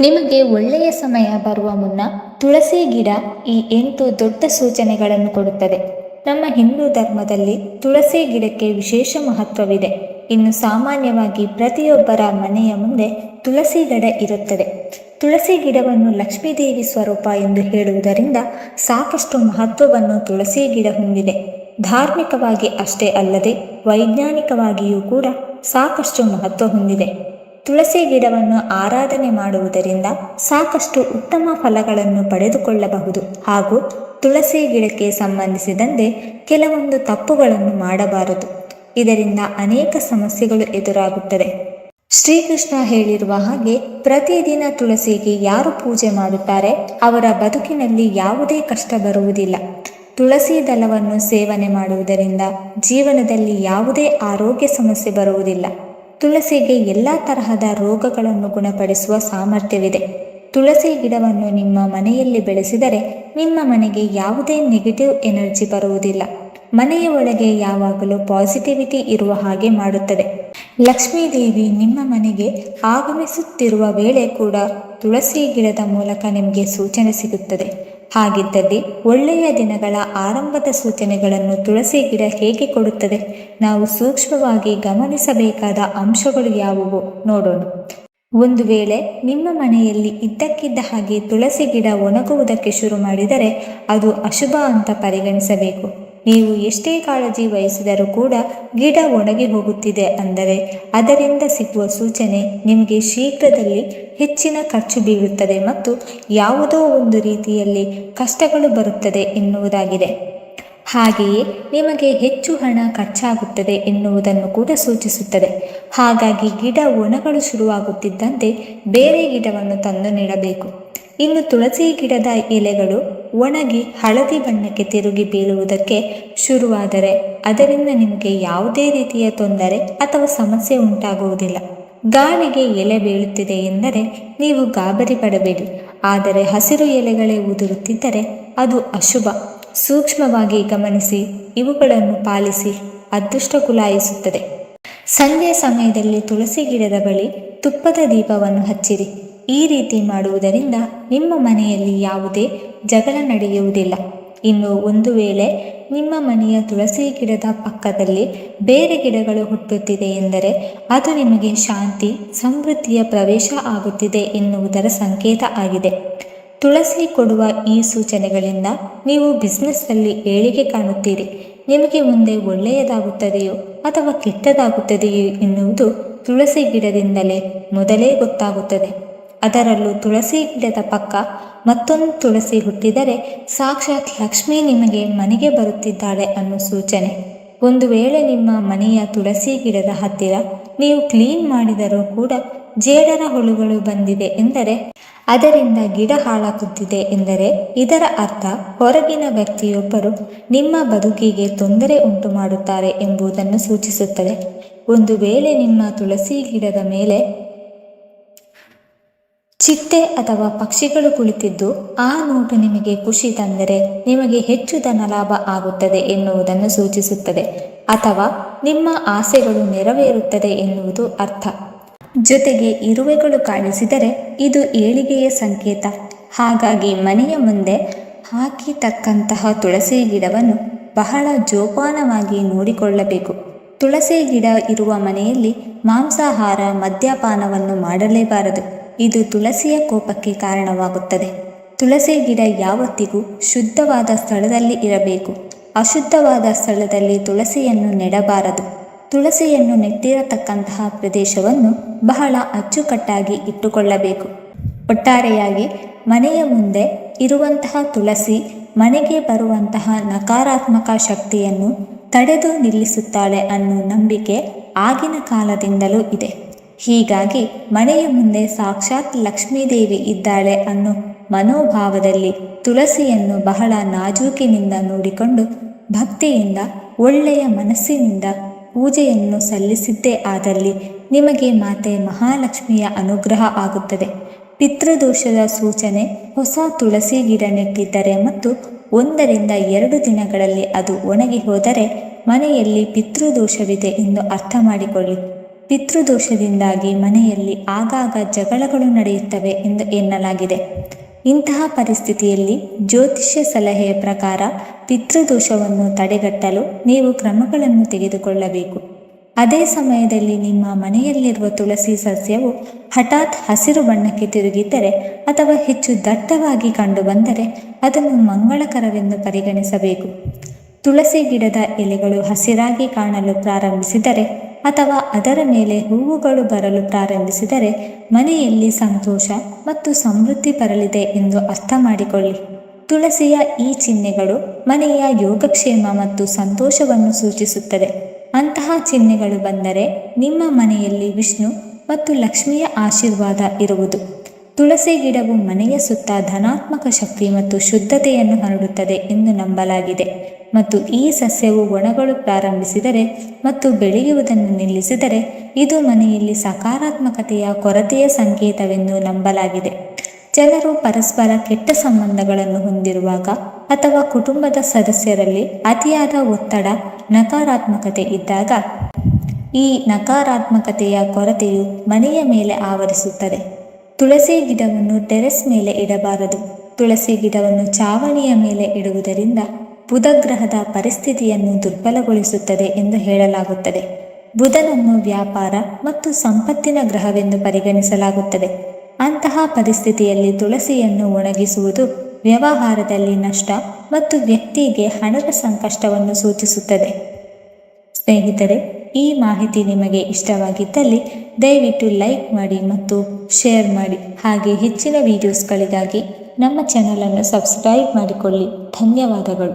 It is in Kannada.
ನಿಮಗೆ ಒಳ್ಳೆಯ ಸಮಯ ಬರುವ ಮುನ್ನ ತುಳಸಿ ಗಿಡ ಈ ಎಂಟು ದೊಡ್ಡ ಸೂಚನೆಗಳನ್ನು ಕೊಡುತ್ತದೆ. ನಮ್ಮ ಹಿಂದೂ ಧರ್ಮದಲ್ಲಿ ತುಳಸಿ ಗಿಡಕ್ಕೆ ವಿಶೇಷ ಮಹತ್ವವಿದೆ. ಇನ್ನು ಸಾಮಾನ್ಯವಾಗಿ ಪ್ರತಿಯೊಬ್ಬರ ಮನೆಯ ಮುಂದೆ ತುಳಸಿ ಗಿಡ ಇರುತ್ತದೆ. ತುಳಸಿ ಗಿಡವನ್ನು ಲಕ್ಷ್ಮೀದೇವಿ ಸ್ವರೂಪ ಎಂದು ಹೇಳುವುದರಿಂದ ಸಾಕಷ್ಟು ಮಹತ್ವವನ್ನು ತುಳಸಿ ಗಿಡ ಹೊಂದಿದೆ. ಧಾರ್ಮಿಕವಾಗಿ ಅಷ್ಟೇ ಅಲ್ಲದೆ ವೈಜ್ಞಾನಿಕವಾಗಿಯೂ ಕೂಡ ಸಾಕಷ್ಟು ಮಹತ್ವ ಹೊಂದಿದೆ. ತುಳಸಿ ಗಿಡವನ್ನು ಆರಾಧನೆ ಮಾಡುವುದರಿಂದ ಸಾಕಷ್ಟು ಉತ್ತಮ ಫಲಗಳನ್ನು ಪಡೆದುಕೊಳ್ಳಬಹುದು. ಹಾಗೂ ತುಳಸಿ ಗಿಡಕ್ಕೆ ಸಂಬಂಧಿಸಿದಂತೆ ಕೆಲವೊಂದು ತಪ್ಪುಗಳನ್ನು ಮಾಡಬಾರದು. ಇದರಿಂದ ಅನೇಕ ಸಮಸ್ಯೆಗಳು ಎದುರಾಗುತ್ತದೆ ಶ್ರೀಕೃಷ್ಣ ಹೇಳಿರುವ ಹಾಗೆ ಪ್ರತಿದಿನ ತುಳಸಿಗೆ ಯಾರು ಪೂಜೆ ಮಾಡುತ್ತಾರೆ, ಅವರ ಬದುಕಿನಲ್ಲಿ ಯಾವುದೇ ಕಷ್ಟ ಬರುವುದಿಲ್ಲ. ತುಳಸಿ ದಳವನ್ನು ಸೇವನೆ ಮಾಡುವುದರಿಂದ ಜೀವನದಲ್ಲಿ ಯಾವುದೇ ಆರೋಗ್ಯ ಸಮಸ್ಯೆ ಬರುವುದಿಲ್ಲ. ತುಳಸಿಗೆ ಎಲ್ಲ ತರಹದ ರೋಗಗಳನ್ನು ಗುಣಪಡಿಸುವ ಸಾಮರ್ಥ್ಯವಿದೆ. ತುಳಸಿ ಗಿಡವನ್ನು ನಿಮ್ಮ ಮನೆಯಲ್ಲಿ ಬೆಳೆಸಿದರೆ ನಿಮ್ಮ ಮನೆಗೆ ಯಾವುದೇ ನೆಗೆಟಿವ್ ಎನರ್ಜಿ ಬರುವುದಿಲ್ಲ. ಮನೆಯ ಒಳಗೆ ಯಾವಾಗಲೂ ಪಾಸಿಟಿವಿಟಿ ಇರುವ ಹಾಗೆ ಮಾಡುತ್ತದೆ. ಲಕ್ಷ್ಮೀ ದೇವಿ ನಿಮ್ಮ ಮನೆಗೆ ಆಗಮಿಸುತ್ತಿರುವ ವೇಳೆ ಕೂಡ ತುಳಸಿ ಗಿಡದ ಮೂಲಕ ನಿಮಗೆ ಸೂಚನೆ ಸಿಗುತ್ತದೆ. ಹಾಗಿದ್ದಲ್ಲಿ ಒಳ್ಳೆಯ ದಿನಗಳ ಆರಂಭದ ಸೂಚನೆಗಳನ್ನು ತುಳಸಿ ಗಿಡ ಹೇಗೆ ಕೊಡುತ್ತದೆ? ನಾವು ಸೂಕ್ಷ್ಮವಾಗಿ ಗಮನಿಸಬೇಕಾದ ಅಂಶಗಳು ಯಾವುವು? ನೋಡೋಣ. ಒಂದು ವೇಳೆ ನಿಮ್ಮ ಮನೆಯಲ್ಲಿ ಇದ್ದಕ್ಕಿದ್ದ ಹಾಗೆ ತುಳಸಿ ಗಿಡ ಒಣಗುವುದಕ್ಕೆ ಶುರು ಮಾಡಿದರೆ ಅದು ಅಶುಭ ಅಂತ ಪರಿಗಣಿಸಬೇಕು. ನೀವು ಎಷ್ಟೇ ಕಾಳಜಿ ವಹಿಸಿದರೂ ಕೂಡ ಗಿಡ ಒಣಗಿ ಹೋಗುತ್ತಿದೆ ಅಂದರೆ ಅದರಿಂದ ಸಿಗುವ ಸೂಚನೆ ನಿಮಗೆ ಶೀಘ್ರದಲ್ಲಿ ಹೆಚ್ಚಿನ ಖರ್ಚು ಬೀಳುತ್ತದೆ ಮತ್ತು ಯಾವುದೋ ಒಂದು ರೀತಿಯಲ್ಲಿ ಕಷ್ಟಗಳು ಬರುತ್ತದೆ ಎನ್ನುವುದಾಗಿದೆ. ಹಾಗೆಯೇ ನಿಮಗೆ ಹೆಚ್ಚು ಹಣ ಖರ್ಚಾಗುತ್ತದೆ ಎನ್ನುವುದನ್ನು ಕೂಡ ಸೂಚಿಸುತ್ತದೆ. ಹಾಗಾಗಿ ಗಿಡ ಒಣಗಳು ಶುರುವಾಗುತ್ತಿದ್ದಂತೆ ಬೇರೆ ಗಿಡವನ್ನು ತಂದು ನೀಡಬೇಕು. ಇನ್ನು ತುಳಸಿ ಗಿಡದ ಎಲೆಗಳು ಒಣಗಿ ಹಳದಿ ಬಣ್ಣಕ್ಕೆ ತಿರುಗಿ ಬೀಳುವುದಕ್ಕೆ ಶುರುವಾದರೆ ಅದರಿಂದ ನಿಮಗೆ ಯಾವುದೇ ರೀತಿಯ ತೊಂದರೆ ಅಥವಾ ಸಮಸ್ಯೆ ಉಂಟಾಗುವುದಿಲ್ಲ. ಗಾಳಿಗೆ ಎಲೆ ಬೀಳುತ್ತಿದೆ ಎಂದರೆ ನೀವು ಗಾಬರಿ ಪಡಬೇಡಿ. ಆದರೆ ಹಸಿರು ಎಲೆಗಳೇ ಉದುರುತ್ತಿದ್ದರೆ ಅದು ಅಶುಭ. ಸೂಕ್ಷ್ಮವಾಗಿ ಗಮನಿಸಿ, ಇವುಗಳನ್ನು ಪಾಲಿಸಿ ಅದೃಷ್ಟ ಕುಲಾಯಿಸುತ್ತದೆ. ಸಂಜೆ ಸಮಯದಲ್ಲಿ ತುಳಸಿ ಗಿಡದ ಬಳಿ ತುಪ್ಪದ ದೀಪವನ್ನು ಹಚ್ಚಿರಿ. ಈ ರೀತಿ ಮಾಡುವುದರಿಂದ ನಿಮ್ಮ ಮನೆಯಲ್ಲಿ ಯಾವುದೇ ಜಗಳ ನಡೆಯುವುದಿಲ್ಲ. ಇನ್ನು ಒಂದು ವೇಳೆ ನಿಮ್ಮ ಮನೆಯ ತುಳಸಿ ಗಿಡದ ಪಕ್ಕದಲ್ಲಿ ಬೇರೆ ಗಿಡಗಳು ಹುಟ್ಟುತ್ತಿದೆ ಎಂದರೆ ಅದು ನಿಮಗೆ ಶಾಂತಿ, ಸಮೃದ್ಧಿಯ ಪ್ರವೇಶ ಆಗುತ್ತಿದೆ ಎನ್ನುವುದರ ಸಂಕೇತ ಆಗಿದೆ. ತುಳಸಿ ಕೊಡುವ ಈ ಸೂಚನೆಗಳಿಂದ ನೀವು ಬಿಸ್ನೆಸ್ನಲ್ಲಿ ಏಳಿಗೆ ಕಾಣುತ್ತೀರಿ. ನಿಮಗೆ ಮುಂದೆ ಒಳ್ಳೆಯದಾಗುತ್ತದೆಯೋ ಅಥವಾ ಕೆಟ್ಟದಾಗುತ್ತದೆಯೋ ಎನ್ನುವುದು ತುಳಸಿ ಗಿಡದಿಂದಲೇ ಮೊದಲೇ ಗೊತ್ತಾಗುತ್ತದೆ. ಅದರಲ್ಲೂ ತುಳಸಿ ಗಿಡದ ಪಕ್ಕ ಮತ್ತೊಂದು ತುಳಸಿ ಹುಟ್ಟಿದರೆ ಸಾಕ್ಷಾತ್ ಲಕ್ಷ್ಮಿ ನಿಮಗೆ ಮನೆಗೆ ಬರುತ್ತಿದ್ದಾಳೆ ಅನ್ನೋ ಸೂಚನೆ. ಒಂದು ವೇಳೆ ನಿಮ್ಮ ಮನೆಯ ತುಳಸಿ ಗಿಡದ ಹತ್ತಿರ ನೀವು ಕ್ಲೀನ್ ಮಾಡಿದರೂ ಕೂಡ ಜೇಡರ ಹುಳುಗಳು ಬಂದಿದೆ ಎಂದರೆ ಅದರಿಂದ ಗಿಡ ಹಾಳಾಗುತ್ತಿದೆ ಎಂದರೆ ಇದರ ಅರ್ಥ ಹೊರಗಿನ ವ್ಯಕ್ತಿಯೊಬ್ಬರು ನಿಮ್ಮ ಬದುಕಿಗೆ ತೊಂದರೆ ಉಂಟು ಮಾಡುತ್ತಾರೆ ಎಂಬುದನ್ನು ಸೂಚಿಸುತ್ತದೆ. ಒಂದು ವೇಳೆ ನಿಮ್ಮ ತುಳಸಿ ಗಿಡದ ಮೇಲೆ ಚಿಟ್ಟೆ ಅಥವಾ ಪಕ್ಷಿಗಳು ಕುಳಿತಿದ್ದು, ಆ ನೋಟು ನಿಮಗೆ ಖುಷಿ ತಂದರೆ ನಿಮಗೆ ಹೆಚ್ಚು ಧನ ಲಾಭ ಆಗುತ್ತದೆ ಎನ್ನುವುದನ್ನು ಸೂಚಿಸುತ್ತದೆ. ಅಥವಾ ನಿಮ್ಮ ಆಸೆಗಳು ನೆರವೇರುತ್ತದೆ ಎನ್ನುವುದು ಅರ್ಥ. ಜೊತೆಗೆ ಇರುವೆಗಳು ಕಾಣಿಸಿದರೆ ಇದು ಏಳಿಗೆಯ ಸಂಕೇತ. ಹಾಗಾಗಿ ಮನೆಯ ಮುಂದೆ ಹಾಕಿತಕ್ಕಂತಹ ತುಳಸಿ ಗಿಡವನ್ನು ಬಹಳ ಜೋಪಾನವಾಗಿ ನೋಡಿಕೊಳ್ಳಬೇಕು. ತುಳಸಿ ಗಿಡ ಇರುವ ಮನೆಯಲ್ಲಿ ಮಾಂಸಾಹಾರ, ಮದ್ಯಪಾನವನ್ನು ಮಾಡಲೇಬಾರದು. ಇದು ತುಳಸಿಯ ಕೋಪಕ್ಕೆ ಕಾರಣವಾಗುತ್ತದೆ. ತುಳಸಿ ಗಿಡ ಯಾವತ್ತಿಗೂ ಶುದ್ಧವಾದ ಸ್ಥಳದಲ್ಲಿ ಇರಬೇಕು. ಅಶುದ್ಧವಾದ ಸ್ಥಳದಲ್ಲಿ ತುಳಸಿಯನ್ನು ನೆಡಬಾರದು. ತುಳಸಿಯನ್ನು ನೆಟ್ಟಿರತಕ್ಕಂತಹ ಪ್ರದೇಶವನ್ನು ಬಹಳ ಅಚ್ಚುಕಟ್ಟಾಗಿ ಇಟ್ಟುಕೊಳ್ಳಬೇಕು. ಒಟ್ಟಾರೆಯಾಗಿ ಮನೆಯ ಮುಂದೆ ಇರುವಂತಹ ತುಳಸಿ ಮನೆಗೆ ಬರುವಂತಹ ನಕಾರಾತ್ಮಕ ಶಕ್ತಿಯನ್ನು ತಡೆದು ನಿಲ್ಲಿಸುತ್ತಾಳೆ ಅನ್ನೋ ನಂಬಿಕೆ ಆಗಿನ ಕಾಲದಿಂದಲೂ ಇದೆ. ಹೀಗಾಗಿ ಮನೆಯ ಮುಂದೆ ಸಾಕ್ಷಾತ್ ಲಕ್ಷ್ಮೀದೇವಿ ಇದ್ದಾಳೆ ಅನ್ನೋ ಮನೋಭಾವದಲ್ಲಿ ತುಳಸಿಯನ್ನು ಬಹಳ ನಾಜೂಕಿನಿಂದ ನೋಡಿಕೊಂಡು ಭಕ್ತಿಯಿಂದ ಒಳ್ಳೆಯ ಮನಸ್ಸಿನಿಂದ ಪೂಜೆಯನ್ನು ಸಲ್ಲಿಸಿದ್ದೇ ಆದಲ್ಲಿ ನಿಮಗೆ ಮಾತೆ ಮಹಾಲಕ್ಷ್ಮಿಯ ಅನುಗ್ರಹ ಆಗುತ್ತದೆ. ಪಿತೃದೋಷದ ಸೂಚನೆ ಹೊಸ ತುಳಸಿ ಗಿಡ ನೆಟ್ಟಿದ್ದರೆ ಮತ್ತು ಒಂದರಿಂದ ಎರಡು ದಿನಗಳಲ್ಲಿ ಅದು ಒಣಗಿ ಹೋದರೆ ಮನೆಯಲ್ಲಿ ಪಿತೃದೋಷವಿದೆ ಎಂದು ಅರ್ಥ ಮಾಡಿಕೊಳ್ಳಿ. ಪಿತೃದೋಷದಿಂದಾಗಿ ಮನೆಯಲ್ಲಿ ಆಗಾಗ ಜಗಳಗಳು ನಡೆಯುತ್ತವೆ ಎಂದು ಎನ್ನಲಾಗಿದೆ. ಇಂತಹ ಪರಿಸ್ಥಿತಿಯಲ್ಲಿ ಜ್ಯೋತಿಷ್ಯ ಸಲಹೆಯ ಪ್ರಕಾರ ಪಿತೃದೋಷವನ್ನು ತಡೆಗಟ್ಟಲು ನೀವು ಕ್ರಮಗಳನ್ನು ತೆಗೆದುಕೊಳ್ಳಬೇಕು. ಅದೇ ಸಮಯದಲ್ಲಿ ನಿಮ್ಮ ಮನೆಯಲ್ಲಿರುವ ತುಳಸಿ ಸಸ್ಯವು ಹಠಾತ್ ಹಸಿರು ಬಣ್ಣಕ್ಕೆ ತಿರುಗಿದ್ದರೆ ಅಥವಾ ಹೆಚ್ಚು ದಟ್ಟವಾಗಿ ಕಂಡುಬಂದರೆ ಅದನ್ನು ಮಂಗಳಕರವೆಂದು ಪರಿಗಣಿಸಬೇಕು. ತುಳಸಿ ಗಿಡದ ಎಲೆಗಳು ಹಸಿರಾಗಿ ಕಾಣಲು ಪ್ರಾರಂಭಿಸಿದರೆ ಅಥವಾ ಅದರ ಮೇಲೆ ಹೂವುಗಳು ಬರಲು ಪ್ರಾರಂಭಿಸಿದರೆ ಮನೆಯಲ್ಲಿ ಸಂತೋಷ ಮತ್ತು ಸಮೃದ್ಧಿ ಬರಲಿದೆ ಎಂದು ಅರ್ಥ ಮಾಡಿಕೊಳ್ಳಿ ತುಳಸಿಯ ಈ ಚಿಹ್ನೆಗಳು ಮನೆಯ ಯೋಗಕ್ಷೇಮ ಮತ್ತು ಸಂತೋಷವನ್ನು ಸೂಚಿಸುತ್ತದೆ. ಅಂತಹ ಚಿಹ್ನೆಗಳು ಬಂದರೆ ನಿಮ್ಮ ಮನೆಯಲ್ಲಿ ವಿಷ್ಣು ಮತ್ತು ಲಕ್ಷ್ಮಿಯ ಆಶೀರ್ವಾದ ಇರುವುದು. ತುಳಸಿ ಗಿಡವು ಮನೆಯ ಸುತ್ತ ಧನಾತ್ಮಕ ಶಕ್ತಿ ಮತ್ತು ಶುದ್ಧತೆಯನ್ನು ಹರಡುತ್ತದೆ ಎಂದು ನಂಬಲಾಗಿದೆ. ಮತ್ತು ಈ ಸಸ್ಯವು ಒಣಗಳು ಪ್ರಾರಂಭಿಸಿದರೆ ಮತ್ತು ಬೆಳೆಯುವುದನ್ನು ನಿಲ್ಲಿಸಿದರೆ ಇದು ಮನೆಯಲ್ಲಿ ಸಕಾರಾತ್ಮಕತೆಯ ಕೊರತೆಯ ಸಂಕೇತವೆಂದು ನಂಬಲಾಗಿದೆ. ಜನರು ಪರಸ್ಪರ ಕೆಟ್ಟ ಸಂಬಂಧಗಳನ್ನು ಹೊಂದಿರುವಾಗ ಅಥವಾ ಕುಟುಂಬದ ಸದಸ್ಯರಲ್ಲಿ ಅತಿಯಾದ ಒತ್ತಡ, ನಕಾರಾತ್ಮಕತೆ ಇದ್ದಾಗ ಈ ನಕಾರಾತ್ಮಕತೆಯ ಕೊರತೆಯು ಮನೆಯ ಮೇಲೆ ಆವರಿಸುತ್ತದೆ. ತುಳಸಿ ಗಿಡವನ್ನು ಟೆರೆಸ್ ಮೇಲೆ ಇಡಬಾರದು. ತುಳಸಿ ಗಿಡವನ್ನು ಚಾವಣಿಯ ಮೇಲೆ ಇಡುವುದರಿಂದ ಬುಧ ಗ್ರಹದ ಪರಿಸ್ಥಿತಿಯನ್ನು ದುರ್ಬಲಗೊಳಿಸುತ್ತದೆ ಎಂದು ಹೇಳಲಾಗುತ್ತದೆ. ಬುಧನನ್ನು ವ್ಯಾಪಾರ ಮತ್ತು ಸಂಪತ್ತಿನ ಗ್ರಹವೆಂದು ಪರಿಗಣಿಸಲಾಗುತ್ತದೆ. ಅಂತಹ ಪರಿಸ್ಥಿತಿಯಲ್ಲಿ ತುಳಸಿಯನ್ನು ಒಣಗಿಸುವುದು ವ್ಯವಹಾರದಲ್ಲಿ ನಷ್ಟ ಮತ್ತು ವ್ಯಕ್ತಿಗೆ ಹಣದ ಸಂಕಷ್ಟವನ್ನು ಸೂಚಿಸುತ್ತದೆ. ಸ್ನೇಹಿತರೆ, ಈ ಮಾಹಿತಿ ನಿಮಗೆ ಇಷ್ಟವಾಗಿದ್ದಲ್ಲಿ ದಯವಿಟ್ಟು ಲೈಕ್ ಮಾಡಿ ಮತ್ತು ಶೇರ್ ಮಾಡಿ. ಹಾಗೆ ಹೆಚ್ಚಿನ ವಿಡಿಯೋಸ್ಗಳಿಗಾಗಿ ನಮ್ಮ ಚಾನಲನ್ನು ಸಬ್ಸ್ಕ್ರೈಬ್ ಮಾಡಿಕೊಳ್ಳಿ. ಧನ್ಯವಾದಗಳು.